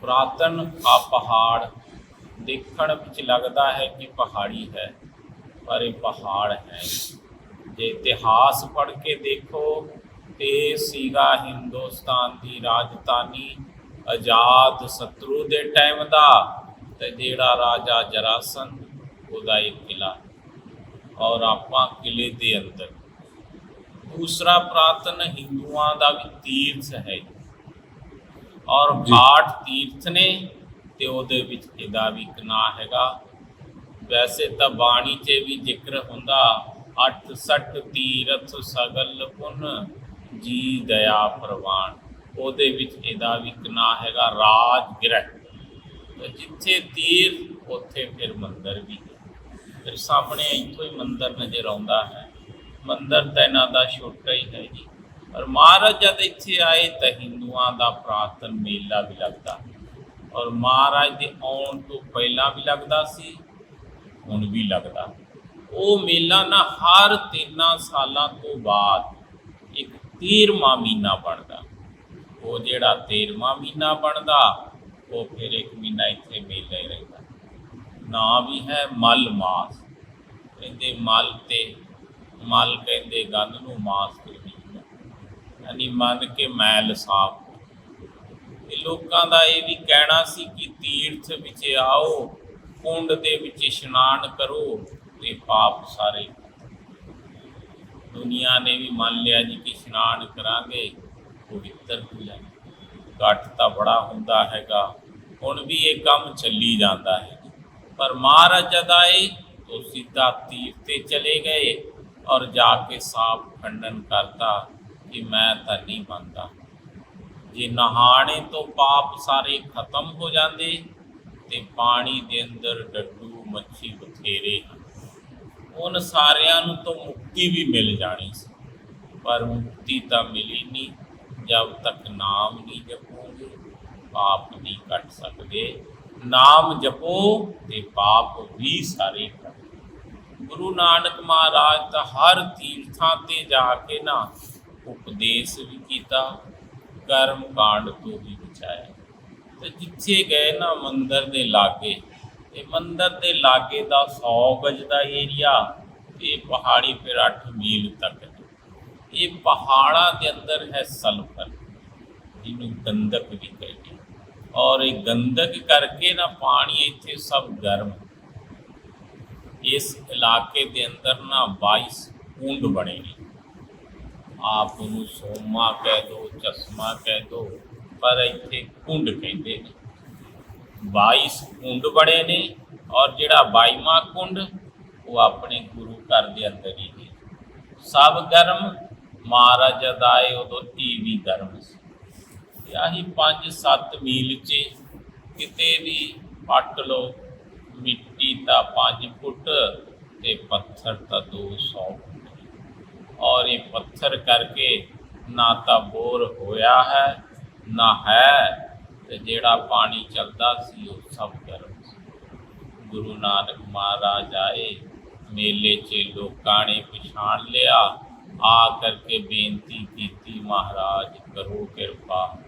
C: ਪ੍ਰਾਤਨ ਆ ਪਹਾੜ, ਦੇਖਣ ਵਿੱਚ ਲੱਗਦਾ ਹੈ ਕਿ ਪਹਾੜੀ ਹੈ, ਪਰ ਇਹ ਪਹਾੜ ਹੈ ਨਹੀਂ। ਜੇ ਇਤਿਹਾਸ ਪੜ੍ਹ ਕੇ ਦੇਖੋ ਤੇ ਸੀਗਾ ਹਿੰਦੁਸਤਾਨ ਦੀ ਰਾਜਧਾਨੀ ਆਜ਼ਾਦ ਸ਼ਤਰੂ ਦੇ ਟਾਈਮ ਦਾ ਤੇ ਜਿਹੜਾ ਰਾਜਾ ਜਰਾਸੰਧ ਉਹਦਾ ਇੱਕ ਕਿਲਾ ਔਰ ਆਪਾਂ ਕਿਲੇ ਦੇ ਅੰਦਰ। ਦੂਸਰਾ ਪ੍ਰਾਤਨ ਹਿੰਦੂਆਂ ਦਾ ਵੀ ਤੀਰਥ ਹੈ ਔਰ ਆਠ ਤੀਰਥ ਨੇ ਤੇ ਉਹਦੇ ਵਿੱਚ ਇਹਦਾ ਵੀ ਇੱਕ ਨਾਂ ਹੈਗਾ। ਵੈਸੇ ਤਾਂ ਬਾਣੀ 'ਚ ਵੀ ਜ਼ਿਕਰ ਹੁੰਦਾ 68 ਤੀਰਥ ਸਗਲ ਪੁਨ ਜੀ ਦਇਆ ਪ੍ਰਵਾਨ। ਉਹਦੇ ਵਿੱਚ ਇਹਦਾ ਵੀ ਇੱਕ ਨਾਂ ਹੈਗਾ ਰਾਜ ਗ੍ਰਹਿ ਜਿੱਥੇ ਤੀਰ, ਉੱਥੇ ਫਿਰ ਮੰਦਰ ਵੀ। ਫਿਰ ਸਾਹਮਣੇ ਇੱਥੋਂ ਹੀ ਮੰਦਰ ਨਜ਼ਰ ਆਉਂਦਾ ਹੈ। ਮੰਦਰ ਤਾਂ ਇਹਨਾਂ ਦਾ ਛੋਟਾ ਹੀ ਹੈ ਜੀ। ਔਰ ਮਹਾਰਾਜ ਜਦ ਇੱਥੇ ਆਏ ਤਾਂ ਹਿੰਦੂਆਂ ਦਾ ਪ੍ਰਾਤਨ ਮੇਲਾ ਵੀ ਲੱਗਦਾ। ਔਰ ਮਹਾਰਾਜ ਦੇ ਆਉਣ ਤੋਂ ਪਹਿਲਾਂ ਵੀ ਲੱਗਦਾ ਸੀ, ਹੁਣ ਵੀ ਲੱਗਦਾ। ਉਹ ਮੇਲਾ ਨਾ ਹਰ ਤਿੰਨਾਂ ਸਾਲਾਂ ਤੋਂ ਬਾਅਦ ਇੱਕ 13ਵਾਂ ਮਹੀਨਾ ਬਣਦਾ। ਉਹ ਜਿਹੜਾ 13ਵਾਂ ਮਹੀਨਾ ਬਣਦਾ, ਉਹ ਫਿਰ ਇੱਕ ਮਹੀਨਾ ਇੱਥੇ ਮੇਲੇ ਰਹਿੰਦਾ। ਨਾਂ ਵੀ ਹੈ ਮਲ ਮਾਸ। ਕਹਿੰਦੇ ਮਲ ਤੇ ਮਲ ਕਹਿੰਦੇ ਗੰਦ ਨੂੰ ਮਾਸ ਤੇ ਬੀਜਦਾ ਯਾਨੀ ਮਨ ਕੇ ਮੈਲ ਸਾਫ਼। ਇਹ ਲੋਕਾਂ ਦਾ ਇਹ ਵੀ ਕਹਿਣਾ ਸੀ ਕਿ ਤੀਰਥ ਵਿੱਚ ਆਓ, ਕੁੰਡ ਦੇ ਵਿੱਚ ਇਸ਼ਨਾਨ ਕਰੋ। ਤੇ ਪਾਪ ਸਾਰੇ। ਦੁਨੀਆ ਨੇ ਵੀ ਮੰਨ ਲਿਆ ਜੀ ਕਿ ਇਸ਼ਨਾਨ ਕਰਾਂਗੇ, ਪਵਿੱਤਰ ਹੋ ਜਾਣਾ। ਘਟ ਤਾਂ ਬੜਾ ਹੁੰਦਾ ਹੈਗਾ, ਹੁਣ ਵੀ ਇਹ ਕੰਮ ਚੱਲੀ ਜਾਂਦਾ ਹੈ। ਪਰ ਮਹਾਰਾਜ ਜਦ ਜਦਾਈ ਉਹ ਸਿੱਧਾ ਤੀਰ ਤੇ ਚਲੇ ਗਏ ਔਰ ਜਾ ਕੇ ਸਾਫ਼ ਖੰਡਨ ਕਰਤਾ ਕਿ ਮੈਂ ਤਾਂ ਨਹੀਂ ਮੰਨਦਾ। ਜੇ ਨਹਾਣੇ ਤੋਂ ਪਾਪ ਸਾਰੇ ਖਤਮ ਹੋ ਜਾਂਦੇ ਤੇ ਪਾਣੀ ਦੇ ਅੰਦਰ ਡੱਡੂ ਮੱਛੀ ਬਥੇਰੇ ਹਨ। ਉਨ ਸਾਰਿਆਂ ਨੂੰ ਤਾਂ ਮੁਕਤੀ ਵੀ ਮਿਲ ਜਾਣੀ ਸੀ। ਪਰ ਮੁਕਤੀ ਤਾਂ ਮਿਲੀ ਨਹੀਂ ਜਦ ਤੱਕ ਨਾਮ ਨਹੀਂ ਜਪੋਗੇ, ਪਾਪ ਨਹੀਂ ਕੱਟ ਸਕਦੇ। ਨਾਮ ਜਪੋ ਤੇ ਪਾਪ ਵੀ ਸਾਰੇ ਕੱਟ ਗੁਰੂ ਨਾਨਕ ਮਹਾਰਾਜ ਤਾਂ ਹਰ ਤੀਰਥਾਂ ਤੇ ਜਾ ਕੇ ਨਾ ਉਪਦੇਸ਼ ਵੀ ਕੀਤਾ, ਕਰਮ ਕਾਂਡ ਤੋਂ ਵੀ ਬਚਾਇਆ। ਤੇ ਜਿੱਥੇ ਗਏ ਨਾ ਮੰਦਰ ਦੇ ਲਾਗੇ ਇਹ ਮੰਦਰ ਦੇ ਲਾਗੇ ਦਾ 100 ਗਜ ਦਾ ਏਰੀਆ ਤੇ ਪਹਾੜੀ ਫਿਰ 8 ਮੀਲ ਤੱਕ ਹੈ। ਇਹ ਪਹਾੜਾਂ ਦੇ ਅੰਦਰ ਹੈ ਸਲਫਰ, ਜਿਹਨੂੰ ਗੰਧਕ ਵੀ ਕਹਿੰਦੇ ਔਰ ਇਹ ਗੰਧਕ ਕਰਕੇ ਨਾ ਪਾਣੀ ਇੱਥੇ ਸਭ ਗਰਮ ਇਸ ਇਲਾਕੇ ਦੇ ਅੰਦਰ ਨਾ 22 ਕੁੰਡ ਬਣੇ ਨੇ। ਆਪ ਨੂੰ ਸੋਮਾ ਕਹਿ ਦੋ, ਚਸ਼ਮਾ ਕਹਿ ਦੋ, ਪਰ ਇੱਥੇ ਕੁੰਡ ਕਹਿੰਦੇ ਨੇ। 22 ਕੁੰਡ ਬਣੇ ਨੇ ਔਰ ਜਿਹੜਾ 22ਵਾਂ ਕੁੰਡ, ਉਹ ਆਪਣੇ ਗੁਰੂ ਘਰ ਦੇ ਅੰਦਰ ਹੀ ਹੈ ਸਭ ਗਰਮ, ਮਹਾਰਾਜ ਦਾਏ ਉਦੋਂ ਇਹ ਵੀ ਗਰਮ ਸੀ। ਤੇ ਆਹੀ 5-7 ਮੀਲ 'ਚ ਕਿਤੇ ਵੀ ਪੱਟ ਲੋ ਮਿੱਟੀ ਤਾਂ 5 ਫੁੱਟ ਤੇ ਪੱਥਰ ਤਾਂ 200 ਫੁੱਟ। ਔਰ ਇਹ ਪੱਥਰ ਕਰਕੇ ਨਾ ਤਾਂ ਬੋਰ ਹੋਇਆ ਹੈ, ਨਾ ਹੈ ਤੇ ਜਿਹੜਾ ਪਾਣੀ ਚੱਲਦਾ ਸੀ ਉਹ ਸਭ ਗਰਮ ਸੀ। ਗੁਰੂ ਨਾਨਕ ਮਹਾਰਾਜ ਆਏ, ਮੇਲੇ 'ਚ ਲੋਕਾਂ ਨੇ ਪਛਾਣ ਲਿਆ। ਆ ਕਰਕੇ ਬੇਨਤੀ ਕੀਤੀ, ਮਹਾਰਾਜ ਕਰੋ ਕਿਰਪਾ।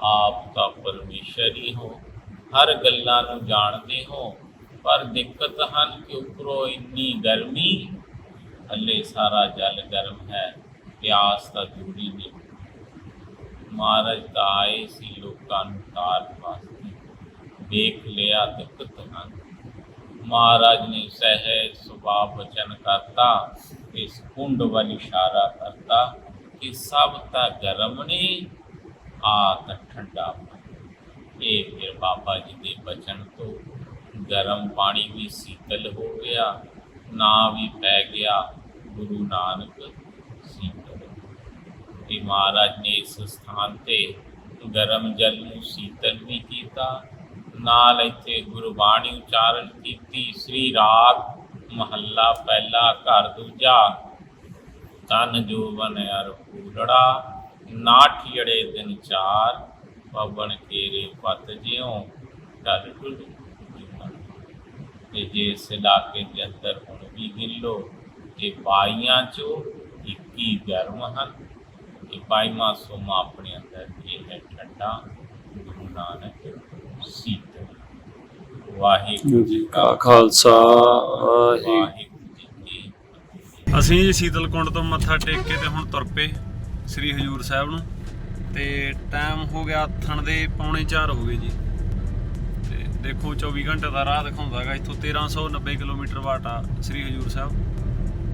C: ਆਪ ਤਾਂ ਪਰਮੇਸ਼ਰ ਹੀ ਹੋ ਹਰ ਗੱਲਾਂ ਨੂੰ ਜਾਣਦੇ ਹੋ, ਪਰ ਦਿੱਕਤ ਹਨ ਕਿ ਉੱਪਰੋਂ ਇੰਨੀ ਗਰਮੀ ਥੱਲੇ ਸਾਰਾ ਜਲ ਗਰਮ ਹੈ, ਪਿਆਸ ਤਾਂ ਦੂਰੀ ਨਹੀਂ। ਮਹਾਰਾਜ ਤਾਂ ਆਏ ਸੀ ਲੋਕਾਂ ਨੂੰ ਤਾਰ ਵਾਸਤੇ ਦੇਖ ਲਿਆ ਦਿੱਕਤ ਹਨ ਮਹਾਰਾਜ ਨੇ ਸਹਿਜ ਸੁਭਾਅ ਬਚਨ ਕਰਤਾ, ਇਸ ਕੁੰਡ ਵੱਲ ਇਸ਼ਾਰਾ ਕਰਤਾ ਕਿ ਸਭ ਤਾਂ ਗਰਮ ਨੇ ਆ ਤਾਂ ਠੰਡਾ ਪਾਣੀ। ਇਹ ਫਿਰ ਬਾਬਾ ਜੀ ਦੇ ਬਚਨ ਤੋਂ ਗਰਮ ਪਾਣੀ ਵੀ ਸੀਤਲ ਹੋ ਗਿਆ, ਨਾ ਵੀ ਪੈ ਗਿਆ ਗੁਰੂ ਨਾਨਕ ਇਹ ਮਹਾਰਾਜ ਨੇ ਇਸ ਸਥਾਨ ਤੇ ਗਰਮ ਜਲ ਨੂੰ ਸੀਤਲ ਵੀ ਕੀਤਾ ਨਾਲ ਇੱਥੇ ਗੁਰਬਾਣੀ ਉਚਾਰਨ ਕੀਤੀ ਸ੍ਰੀ ਰਾਗ ਮਹੱਲਾ ਪਹਿਲਾ ਘਰ ਦੂਜਾ ਤਨ ਜੋਵਨ ਅਰ ਫੂਲੜਾ ਨਾਠੀੜੇ ਦਿਨ ਚਾਰ ਪਵਨ ਕੇਰੇ ਪਤ ਜਿਉ ਡਰ ਡੁੱਲ ਤੇ ਜੇ ਇਸ ਇਲਾਕੇ ਦੇ ਅੰਦਰ ਹੁਣ ਵੀ ਗਿੱਲੋ ਲੋ ਬਾਈਆਂ ਚੋਂ 21 ਗਰਮ ਹਨ ਇਹ ਬਾਈਵਾਂ ਸੋਮਾ ਆਪਣੇ ਅੰਦਰ ਇਹ ਹੈ ਠੰਡਾ ਗੁਰੂ ਨਾਨਕ ਸੀਤਲ ਵਾਹਿਗੁਰੂ ਜੀ ਕਾ
A: ਖਾਲਸਾ
C: ਵਾਹਿਗੁਰੂ ਜੀ ਕੀ ਫਤਿਹ।
A: ਅਸੀਂ ਜੀ ਸੀਤਲਕੁੰਡ ਤੋਂ ਮੱਥਾ ਟੇਕ ਕੇ ਤੇ ਹੁਣ ਤੁਰ ਪਏ ਸ੍ਰੀ ਹਜੂਰ ਸਾਹਿਬ ਨੂੰ। ਤੇ ਟਾਈਮ ਹੋ ਗਿਆ ਥਣ ਦੇ ਪੌਣੇ 4 ਹੋ ਗਏ ਜੀ। ਤੇ ਦੇਖੋ 24 ਘੰਟੇ ਦਾ ਰਾਹ ਦਿਖਾਉਂਦਾ ਹੈਗਾ। ਇੱਥੋਂ 1390 ਕਿਲੋਮੀਟਰ ਵਾਟ ਸ੍ਰੀ ਹਜੂਰ ਸਾਹਿਬ।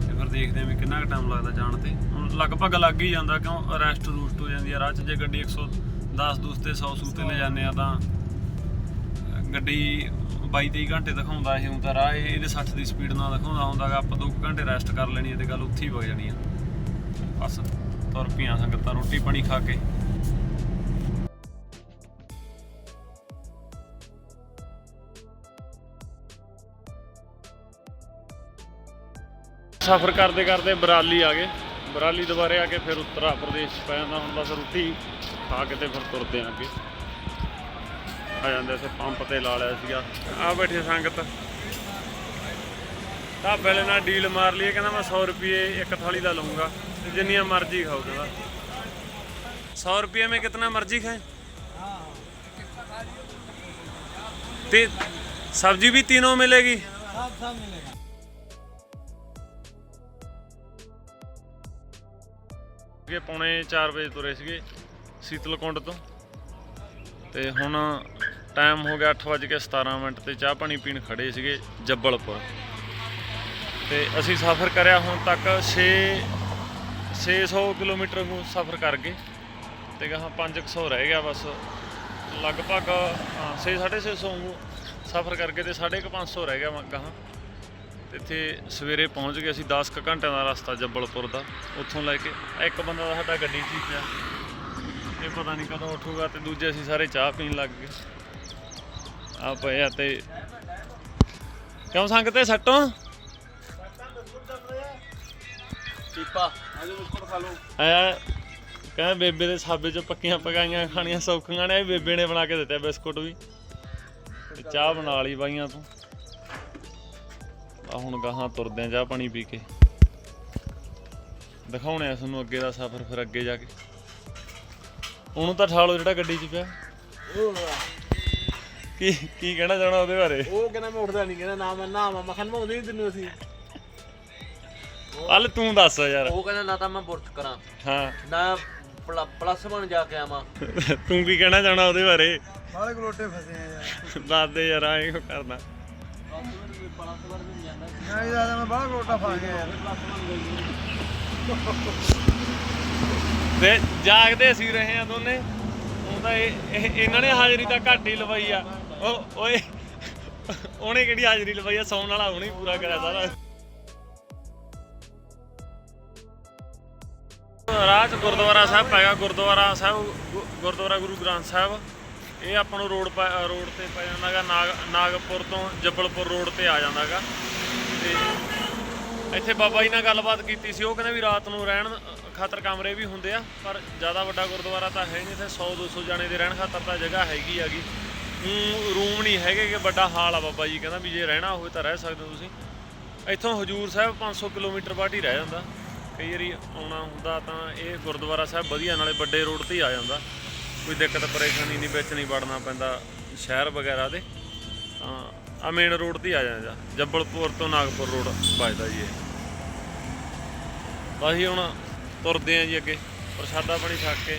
A: ਤੇ ਫਿਰ ਦੇਖਦੇ ਆਂ ਵੀ ਕਿੰਨਾ ਕੁ ਟਾਈਮ ਲੱਗਦਾ ਜਾਣ ਤੇ। ਲਗਭਗ ਲੱਗ ਹੀ ਜਾਂਦਾ, ਕਿਉਂ? ਰੈਸਟ ਰੂਸਟ ਹੋ ਜਾਂਦੀ ਆ ਰਾਹ 'ਚ। ਜੇ ਗੱਡੀ 110 ਦੂਸ ਤੇ 100 ਸੂ ਤੇ ਲੈ ਜਾਂਦੇ ਆ ਤਾਂ ਗੱਡੀ 22 23 ਘੰਟੇ ਦਿਖਾਉਂਦਾ ਇਹ ਹੁਣ ਰਾਹ, ਇਹ- ਇਹਦੇ 60 ਦੀ ਸਪੀਡ ਨਾਲ ਦਿਖਾਉਂਦਾ ਹੁੰਦਾਗਾ ਆਪਾਂ 2 ਘੰਟੇ ਰੈਸਟ ਕਰ ਲੈਣੀ ਹੈ ਤੇ ਗੱਲ ਉੱਥੇ ਹੀ ਵਗ ਜਾਣੀ ਆ। ਬਸ ਤੁਰ ਪਈਆਂ ਸੰਗਤਾਂ, ਰੋਟੀ ਪਾਣੀ ਖਾ ਕੇ। ਸਫ਼ਰ ਕਰਦੇ ਕਰਦੇ ਬਰਾਲੀ ਆ ਗਏ। ਬਰਾਲੀ ਦੁਬਾਰੇ ਆ ਕੇ ਫਿਰ ਉੱਤਰਾ ਪ੍ਰਦੇਸ਼ ਪੈ ਜਾਂਦਾ ਹੁਣ ਬਸ ਰੋਟੀ ਖਾ ਕੇ ਤੇ ਫਿਰ ਤੁਰਦੇ ਆਂ ਅੱਗੇ ਆ ਜਾਂਦੇ ਸੀ ਪੰਪ ਤੇ ਲਾ ਲਿਆ ਸੀਗਾ ਆ ਬੈਠੀ ਸੰਗਤ ਢਾਬੇ ਵਾਲੇ ਨਾਲ ਡੀਲ ਮਾਰ ਲਈ ਕਹਿੰਦਾ ਮੈਂ 100 ਰੁਪਏ ਇੱਕ ਥਾਲੀ ਦਾ ਲਵਾਂਗਾ ਤੇ ਜਿੰਨੀਆਂ ਮਰਜ਼ੀ ਖਾਓ ਕਹਿੰਦਾ 100 ਰੁਪਏ में कितना मर्जी खाए ते सब्जी भी तीनों मिलेगी
B: सब सब मिलेगा
A: ਕਿ ਪੌਣੇ 4 ਵਜੇ ਤੁਰੇ ਸੀਗੇ ਸੀਤਲਕੁੰਡ ਤੋਂ। ਤੇ ਹੁਣ ਟਾਈਮ ਹੋ ਗਿਆ 8:17 ਮਿੰਟ ਤੇ ਚਾਹ ਪਾਣੀ ਪੀਣ ਖੜੇ ਸੀਗੇ ਜੱਬਲਪੁਰ। ਤੇ ਅਸੀਂ ਸਫ਼ਰ ਕਰਿਆ ਹੁਣ ਤੱਕ 6 600 ਕਿਲੋਮੀਟਰ ਨੂੰ ਸਫ਼ਰ ਕਰ ਗਏ। ਤੇ ਗਾਹਾਂ 500 ਰਹਿ ਗਿਆ ਬਸ। ਲਗਭਗ 6 650 ਨੂੰ ਸਫ਼ਰ ਕਰਕੇ ਤੇ 550 ਰਹਿ ਗਿਆ ਗਾਹਾਂ। ਇੱਥੇ ਸਵੇਰੇ ਪਹੁੰਚ ਗਏ ਅਸੀਂ 10 ਕ ਘੰਟਿਆਂ ਦਾ ਰਸਤਾ ਜੱਬਲਪੁਰ ਦਾ ਉੱਥੋਂ ਲੈ ਕੇ ਇੱਕ ਬੰਦਾ ਦਾ ਸਾਡਾ ਗੱਡੀ 'ਚ ਪਿਆ। ਇਹ ਪਤਾ ਨਹੀਂ ਕਦੋਂ ਉੱਠੂਗਾ ਤੇ ਦੂਜੇ ਅਸੀਂ ਸਾਰੇ ਚਾਹ ਪੀਣ ਲੱਗ ਗਏ। ਆ ਪਏ ਆ ਤੇ ਕਿਉਂ ਸੰਗਤੇ ਸੱਟੋਂ? ਪੀਪਾ ਆਜੋ ਬੇਬੇ ਦੇ ਸਾਬੇ ਚ ਪੱਕੀਆਂ ਪਕਾਈਆਂ ਖਾਣੀਆਂ ਸੌਖੀਆਂ ਨੇ ਬੇਬੇ ਨੇ ਬਣਾ ਕੇ ਦਿੱਤੇ ਬਿਸਕੁਟ ਵੀ। ਚਾਹ ਬਣਾ ਲਈ ਬਾਈਆਂ ਤੂੰ। ਆ ਹੁਣ ਗਾਹਾਂ ਤੁਰਦੇ ਆ ਚਾਹ ਪਾਣੀ ਪੀ ਕੇ। ਦਿਖਾਉਣੇ ਆ ਤੁਹਾਨੂੰ ਅੱਗੇ ਦਾ ਸਫ਼ਰ ਫਿਰ ਅੱਗੇ ਜਾ ਕੇ। ਉਹਨੂੰ ਤਾਂ ਠਾਲੋ ਜਿਹੜਾ ਗੱਡੀ 'ਚ ਪਿਆ। ਕੀ ਕੀ ਕਹਿਣਾ ਚਾਹਣਾ ਉਹਦੇ ਬਾਰੇ?
B: ਉਹ ਕਹਿੰਦਾ ਮੈਂ ਉੱਠਦਾ ਨਹੀਂ ਕਹਿੰਦਾ ਨਾ ਮੈਂ ਨਾ ਮੈਂ ਮੱਖਣ ਮਾਉਂਦੇ ਨਹੀਂ ਤੈਨੂੰ ਅਸੀਂ।
A: ਹਲ ਤੂੰ ਦੱਸ ਯਾਰ।
E: ਉਹ ਕਹਿੰਦਾ ਨਾ ਤਾਂ ਮੈਂ ਬੁਰਸ਼ ਕਰਾਂ।
A: ਹਾਂ।
E: ਨਾ ਪਲ- ਪਲੱਸ ਬਣ ਜਾ ਕੇ ਆਵਾਂ।
A: ਤੂੰ ਕੀ ਕਹਿਣਾ ਚਾਹਣਾ ਉਹਦੇ ਬਾਰੇ?
B: ਬਾਲੇ ਗਲੋਟੇ ਫਸੇ ਆ ਯਾਰ।
A: ਦੱਸ ਦੇ ਯਾਰ ਐਂ ਕਿਉਂ ਕਰਦਾ
B: ਨਹੀਂ ਦਾਦਾ ਮੈਂ ਬਾਹਲਾ ਗਲੋਟਾ ਫਸ ਗਿਆ ਯਾਰ।
A: ਤੇ ਜਾਗਦੇ ਅਸੀਂ ਰਹੇ ਆ ਦੋਨੇ। ਉਹ ਤਾਂ ਇਹ ਇਹ- ਇਹਨਾਂ ਨੇ ਹਾਜ਼ਰੀ ਤਾਂ ਘੱਟ ਹੀ ਲਵਾਈ ਆ। ਉਹ ਓਏ, ਉਹਨੇ ਕਿਹੜੀ ਹਾਜ਼ਰੀ ਲਵਾਈ ਆ? ਸੌਣ ਵਾਲਾ ਉਹਨੇ ਹੀ ਪੂਰਾ ਕਰਿਆ ਸਾਰਾ। ਰਾਹ ਗੁਰਦੁਆਰਾ ਸਾਹਿਬ ਪੈਗਾ ਗੁਰਦੁਆਰਾ ਸਾਹਿਬ, ਗੁ- ਗੁਰਦੁਆਰਾ ਗੁਰੂ ਗ੍ਰੰਥ ਸਾਹਿਬ। ਇਹ ਆਪਾਂ ਨੂੰ ਰੋਡ ਪੈ- ਰੋਡ ਤੇ ਪੈ ਜਾਂਦਾਗਾ, ਨਾਗ ਨਾਗਪੁਰ ਤੋਂ ਜੱਬਲਪੁਰ ਰੋਡ ਤੇ ਆ ਜਾਂਦਾਗਾ। ਤੇ ਇੱਥੇ ਬਾਬਾ ਜੀ ਨਾਲ ਗੱਲਬਾਤ ਕੀਤੀ ਸੀ, ਉਹ ਕਹਿੰਦੇ ਵੀ ਰਾਤ ਨੂੰ ਰਹਿਣ ਖਾਤਰ ਕਮਰੇ ਵੀ ਹੁੰਦੇ ਆ, ਪਰ ਜ਼ਿਆਦਾ ਵੱਡਾ ਗੁਰਦੁਆਰਾ ਤਾਂ ਹੈ ਨਹੀਂ ਇੱਥੇ 100 200 ਜਾਣੇ ਦੇ ਰਹਿਣ ਖਾਤਰ ਤਾਂ ਜਗ੍ਹਾ ਹੈਗੀ ਹੈਗੀ। ਰੂਮ ਨਹੀਂ ਹੈਗੇ ਕਿ ਵੱਡਾ ਹਾਲ ਆ ਬਾਬਾ ਜੀ, ਕਹਿੰਦਾ ਵੀ ਜੇ ਰਹਿਣਾ ਹੋਵੇ ਤਾਂ ਰਹਿ ਸਕਦੇ ਹੋ ਤੁਸੀਂ। ਇੱਥੋਂ ਹਜੂਰ ਸਾਹਿਬ 500 ਕਿਲੋਮੀਟਰ ਬਾਅਦ ਹੀ ਰਹਿ ਜਾਂਦਾ। ਕਈ ਵਾਰੀ ਆਉਣਾ ਹੁੰਦਾ ਤਾਂ ਇਹ ਗੁਰਦੁਆਰਾ ਸਾਹਿਬ ਵਧੀਆ, ਨਾਲੇ ਵੱਡੇ ਰੋਡ ਤੇ ਹੀ ਆ ਜਾਂਦਾ। ਕੋਈ ਦਿੱਕਤ, ਪਰੇਸ਼ਾਨੀ ਨਹੀਂ, ਵਿੱਚ ਨਹੀਂ ਵੜਨਾ ਪੈਂਦਾ ਸ਼ਹਿਰ ਵਗੈਰਾ ਦੇ। ਤਾਂ ਆ ਮੇਨ ਰੋਡ ਤੇ ਹੀ ਆ ਜਾਂਦਾ ਜੱਬਲਪੁਰ ਤੋਂ ਨਾਗਪੁਰ ਰੋਡ ਵੱਜਦਾ ਜੀ ਇਹ। ਅਸੀਂ ਹੁਣ ਤੁਰਦੇ ਆਂ ਜੀ ਅੱਗੇ। ਪ੍ਰਸ਼ਾਦਾ ਪਾਣੀ ਛੱਕ ਕੇ